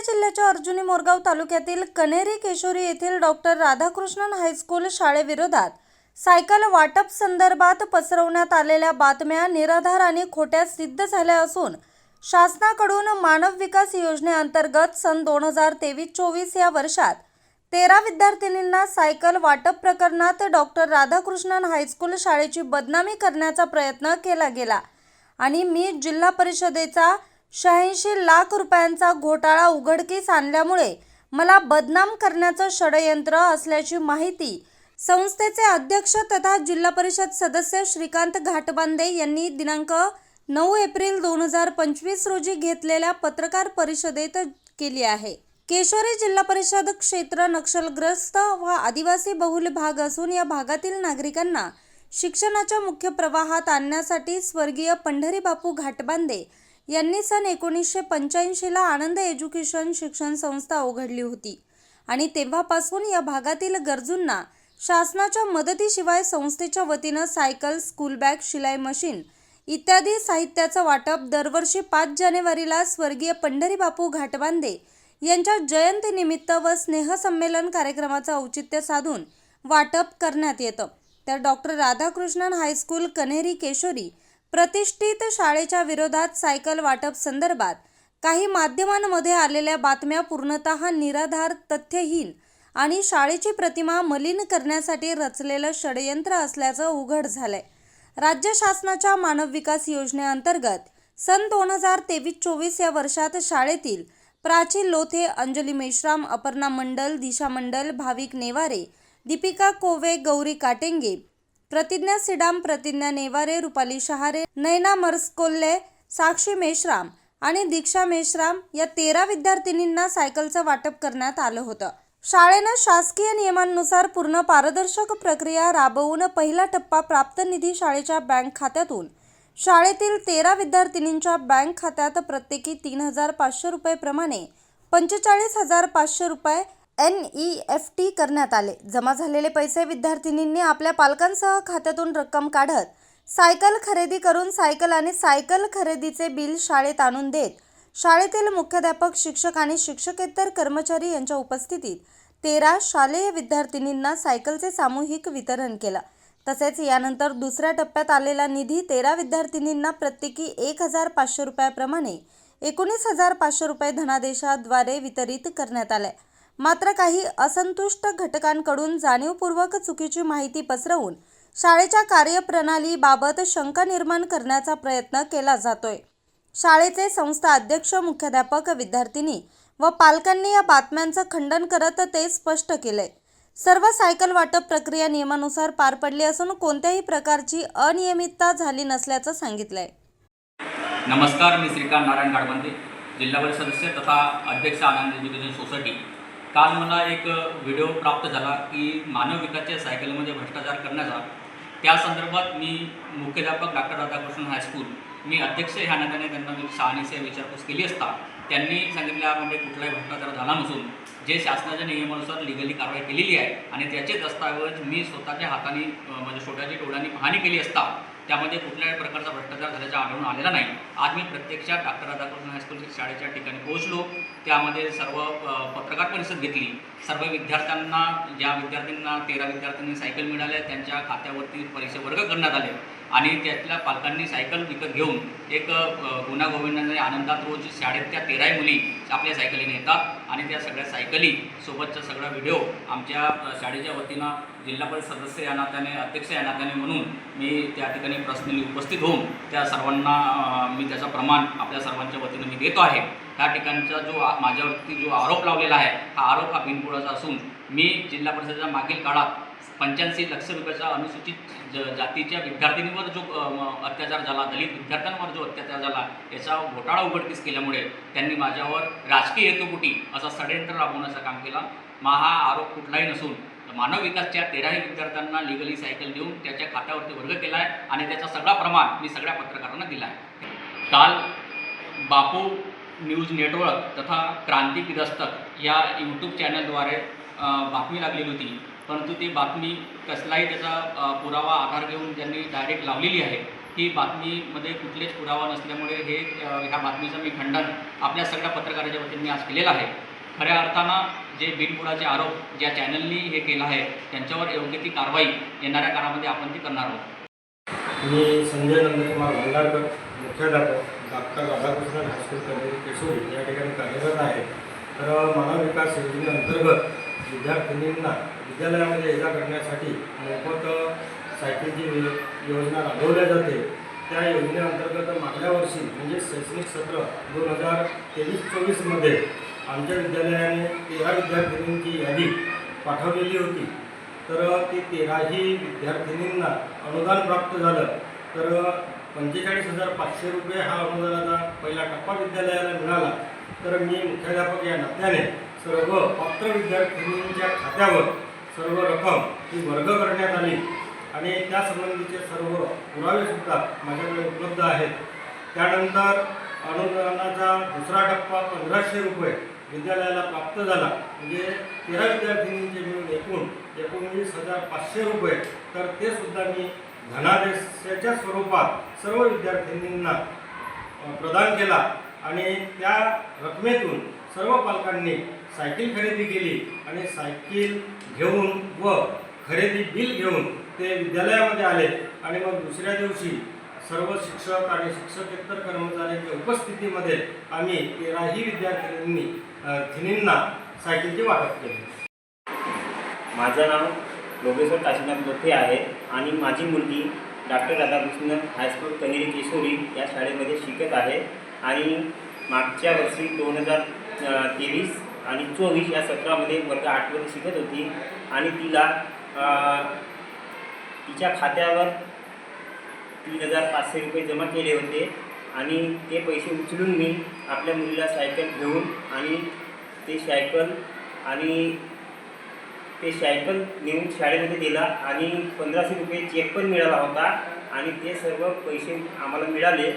जिल्ह्याच्या अर्जुनी मोरगाव तालुक्यातील कनेरी केशोरी येथील डॉक्टर राधाकृष्णन हायस्कूल शाळेविरोधात सायकल वाटप संदर्भात पसरवण्यात आलेल्या बातम्या निराधार आणि खोट्या सिद्ध झाल्या असून शासनाकडून मानव विकास योजनेअंतर्गत सन दोन हजार तेवीस चोवीस या वर्षात तेरा विद्यार्थिनींना सायकल वाटप प्रकरणात डॉक्टर राधाकृष्णन हायस्कूल शाळेची बदनामी करण्याचा प्रयत्न केला गेला. आणि मी जिल्हा परिषदेचा शहाऐंशी लाख रुपयांचा घोटाळा उघडकीस आणल्यामुळे मला बदनाम करण्याचं षडयंत्र असल्याची माहिती संस्थेचे अध्यक्ष तथा जिल्हा परिषद सदस्य श्रीकांत घाटबांदे यांनी दिनांक नऊ एप्रिल दोन हजार पंचवीस रोजी घेतलेल्या पत्रकार परिषदेत केली आहे. केशोरी जिल्हा परिषद क्षेत्र नक्षलग्रस्त व आदिवासी बहुल भाग असून या भागातील नागरिकांना शिक्षणाच्या मुख्य प्रवाहात आणण्यासाठी स्वर्गीय पंढरी बापू घाटबांदे यांनी सन एकोणीसशे पंच्याऐंशीला आनंद एज्युकेशन शिक्षण संस्था उघडली होती. आणि तेव्हापासून या भागातील गरजूंना शासनाच्या मदतीशिवाय संस्थेच्या वतीनं सायकल स्कूल बॅग शिलाई मशीन इत्यादी साहित्याचं वाटप दरवर्षी पाच जानेवारीला स्वर्गीय पंढरी बापू घाटबांदे यांच्या जयंतीनिमित्त व स्नेहसंमेलन कार्यक्रमाचं औचित्य साधून वाटप करण्यात येतं. तर doctor Radhakrishnan high school Kanheri Keshori प्रतिष्ठित शाळेच्या विरोधात सायकल वाटप संदर्भात काही माध्यमांमध्ये आलेल्या बातम्या पूर्णतः निराधार तथ्यहीन आणि शाळेची प्रतिमा मलिन करण्यासाठी रचलेलं षडयंत्र असल्याचं उघड झालंय. राज्य शासनाच्या मानव विकास योजनेअंतर्गत सन दोन हजार तेवीस चोवीस या वर्षात शाळेतील प्राची लोथे अंजली मेश्राम अपर्णा मंडल दिशा मंडल भाविक नेवारे दीपिका कोवे गौरी काटेंगे प्रतिज्ञा सिडाम प्रतिज्ञा नेवारे रुपाली शहारे नैना मरसकोल्ले साक्षी मेश्राम आणि दीक्षा मेश्राम या तेरा विद्यार्थिनींना सायकलचं वाटप करण्यात आलं होतं. शाळेनं शासकीय नियमांनुसार पूर्ण पारदर्शक प्रक्रिया राबवून पहिला टप्पा प्राप्त निधी शाळेच्या बँक खात्यातून. शाळेतील तेरा विद्यार्थिनींच्या बँक खात्यात प्रत्येकी तीन हजार पाचशे रुपये प्रमाणे पंचेचाळीस हजार पाचशे रुपये एन ई एफ टी करण्यात आले. जमा झालेले पैसे विद्यार्थिनींनी आपल्या पालकांसह खात्यातून रक्कम काढत सायकल खरेदी करून सायकल आणि सायकल खरेदीचे बिल शाळेत आणून देत शाळेतील मुख्याध्यापक शिक्षक आणि शिक्षकेतर कर्मचारी यांच्या उपस्थितीत तेरा शालेय विद्यार्थिनींना सायकलचे सामूहिक वितरण केलं. तसेच यानंतर दुसऱ्या टप्प्यात आलेला निधी तेरा विद्यार्थिनींना प्रत्येकी एक हजार पाचशे रुपयाप्रमाणे एकोणीस हजार पाचशे रुपये धनादेशाद्वारे वितरित करण्यात आले मात्र काही असंतुष्ट घटकांकडून जाणीवपूर्वक चुकीची माहिती पसरवून शाळेच्या कार्यप्रणालीबाबत शंका निर्माण करण्याचा प्रयत्न केला जातोय. शाळेचे संस्था अध्यक्ष मुख्याध्यापक विद्यार्थिनी व पालकांनी या बातम्यांचं खंडन करत ते स्पष्ट केलंय. सर्व सायकल वाटप प्रक्रिया नियमानुसार पार पडली असून कोणत्याही प्रकारची अनियमितता झाली नसल्याचं सांगितलंय. नमस्कार मी श्रीकांत नारायण गाडबंदे जिल्हा परिषद सदस्य तथा अध्यक्ष आनंद एज्युकेशन सोसायटी. काल मला एक व्हिडिओ प्राप्त झाला की मानव विकासच्या सायकलमध्ये भ्रष्टाचार करण्याचा. त्या संदर्भात मी मुख्याध्यापक डॉक्टर राधाकृष्णन हायस्कूल मी अध्यक्ष ह्या नात्याने त्यांना मी शहानिशा विचारपूस केली असता. त्यांनी सांगितल्यामध्ये कुठलाही भ्रष्टाचार झाला नसून जे शासनाच्या नियमानुसार लिगली कारवाई केलेली आहे आणि त्याचे दस्तावेज मी स्वतःच्या हाताने म्हणजे छोट्याच्या डोळ्यांनी पाहणी केली असता. त्यामध्ये कुठल्याही प्रकारचा भ्रष्टाचार झाल्याचा आढळून आलेला नाही. आज मी प्रत्यक्षात डॉक्टर राधाकृष्ण हायस्कूलच्या शाळेच्या ठिकाणी पोहोचलो. त्यामध्ये सर्व पत्रकार परिषद घेतली. सर्व विद्यार्थ्यांना ज्या विद्यार्थ्यांना तेरा विद्यार्थ्यांनी सायकल मिळाल्या त्यांच्या खात्यावरती परीक्षा वर्ग करण्यात आले. आणि त्यातल्या पालकांनी सायकल विकत घेऊन एक गुणागोविंदाने आनंदात रोज शाळेत त्या तेराही मुली आपल्या सायकलीने येतात आणि त्या सगळ्या सायकली सोबतचा सगळा व्हिडिओ आमच्या शाळेच्या वतीनं जिल्हा परिषद सदस्य या नात्याने अध्यक्ष या नात्याने म्हणून मी त्या ठिकाणी पर्सनली उपस्थित होऊन त्या सर्वांना मी त्याचा प्रमाण आपल्या सर्वांच्या वतीनं मी देतो आहे. त्या ठिकाणचा जो माझ्यावरती जो आरोप लावलेला आहे हा आरोप हा बिनबुडाचा असून मी जिल्हा परिषदेच्या मागील काळात पंच्याऐंशी लक्ष रुपयाचा अनुसूचित ज जातीच्या विद्यार्थिनीवर जो अत्याचार झाला दलित विद्यार्थ्यांवर जो अत्याचार झाला याचा घोटाळा उघडकीस केल्यामुळे त्यांनी माझ्यावर राजकीय हेतुपुटी असा षडयंत्र राबवण्याचं काम केला. मा हा आरोप कुठलाही नसून मानव विकासच्या तेराही विद्यार्थ्यांना लिगली सायकल देऊन त्याच्या खात्यावरती वर्ग केला आहे आणि त्याचा सगळा प्रमाण मी सगळ्या पत्रकारांना दिला आहे काल बापू न्यूज नेटवर्क तथा क्रांती दस्तक या यूट्यूब चॅनलद्वारे बातमी लागलेली होती. परंतु ती बातमी कसलाही त्याचा पुरावा आधार घेऊन त्यांनी डायरेक्ट लावलेली आहे ही बातमीमध्ये कुठलेच पुरावा नसल्यामुळे हे ह्या बातमीचं मी खंडन आपल्या सगळ्या पत्रकाराच्या वतीने मी आज केलेलं आहे. खऱ्या अर्थानं जे बिनबुडाचे आरोप ज्या चॅनलनी हे केलं आहे त्यांच्यावर योग्य ती कारवाई येणाऱ्या काळामध्ये आपण ती करणार आहोत. मी संजय नंदकुमार भंडारकर मुख्याध्यापक doctor Radhakrishnan high school college Keshori या ठिकाणी कार्यरत आहे. तर मानव विकास योजनेअंतर्गत विद्यार्थिनींना विद्यालयामध्ये ये जा करण्यासाठी मोफत सायकलची योजना राबवल्या जाते. त्या योजनेअंतर्गत मागल्या वर्षी म्हणजे शैक्षणिक सत्र दोन हजार तेवीस चोवीसमध्ये आमच्या विद्यालयाने तेरा विद्यार्थिनींची यादी पाठवलेली होती. तर ते तेराही विद्यार्थिनींना अनुदान प्राप्त झालं. तर पंचेचाळीस हजार पाचशे रुपये हा अनुदानाचा पहिला टप्पा विद्यालयाला मिळाला. तर मी मुख्याध्यापक या नात्याने सर्व पात्र विद्यार्थिनींच्या खात्यावर सर्व रक्कम ही वर्ग करण्यात आली. आणि त्यासंबंधीचे सर्व पुरावेसुद्धा माझ्याकडे उपलब्ध आहेत. त्यानंतर अनुदानाचा दुसरा टप्पा पंधराशे रुपये विद्यालयाला प्राप्त झाला. म्हणजे तेरा विद्यार्थिनींचे मिळून एकूण एकोणवीस हजार पाचशे रुपये. तर ते सुद्धा मी धनादेशाच्या स्वरूपात सर्व विद्यार्थिनींना प्रदान केला. आणि त्या रकमेतून सर्व पालकांनी सायकल खरेदी केली आणि सायकल घेऊन व खरेदी बिल घेऊन ते विद्यालयामध्ये आले. आणि मग दुसऱ्या दिवशी सर्व शिक्षक आणि शिक्षकेतर कर्मचाऱ्यांच्या उपस्थितीमध्ये आम्ही तेराही विद्यार्थ्यांनी थिनींना सायकलचे वाटप केले. माझं नाव लोकेश्वर काशीनाथ लोथे आहे आणि माझी मुलगी doctor Radhakrishnan high school Kaneri Keshori या शाळेमध्ये शिकत आहे. आणि मागच्या वर्षी दोन हजार तेवीस आणि चोवीस या सत्रामध्ये वर्ग आठमध्ये शिकत होती आणि तिला तिच्या खात्यावर तीन हजार पाचशे रुपये जमा केले होते आणि ते पैसे उचलून मी आपल्या मुलीला सायकल घेऊन आणि ते सायकल आणि ते सायकल नेऊन शाळेमध्ये दिला आणि पंधराशे रुपये चेक पण मिळाला होता आणि ते सर्व पैसे आम्हाला मिळाले.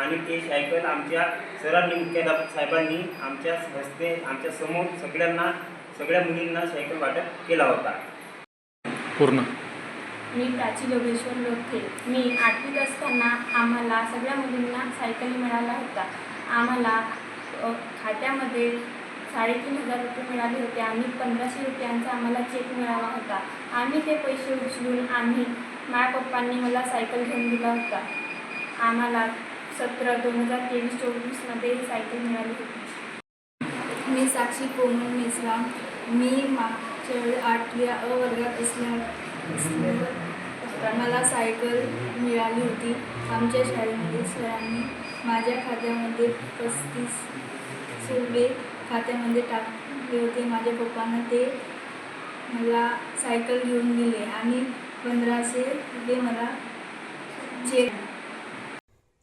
आणि ते सायकल आमच्या सरांनी मुख्याध्यापक साहेबांनी आमच्या हस्ते आमच्यासमोर सगळ्यांना सगळ्या मुलींना सायकल वाटप केला होता. पूर्ण. मी प्राची योगेश्वर लोथे मी आठवीत असताना आम्हाला सगळ्या मुलींना सायकल मिळाला होता. आम्हाला खात्यामध्ये साडेतीन हजार रुपये मिळाले होते आणि पंधराशे रुपयांचा आम्हाला चेक मिळाला होता. आम्ही ते पैसे उचलून आम्ही माझ्या पप्पांनी मला सायकल घेऊन दिला होता. आम्हाला सतरा दोन हजार तेवीस चोवीसमध्ये ही सायकल मिळाली होती. मी साक्षी कोमल मिश्रा मी मागच्या वेळी आठव्या अ वर्गात असल्या मला सायकल मिळाली होती. आमच्या शाळेमध्ये सरांनी माझ्या खात्यामध्ये पस्तीस रुपये खात्यामध्ये टाकले होते. माझ्या पप्पांना ते मला सायकल घेऊन दिले आणि पंधराशे रुपये मला check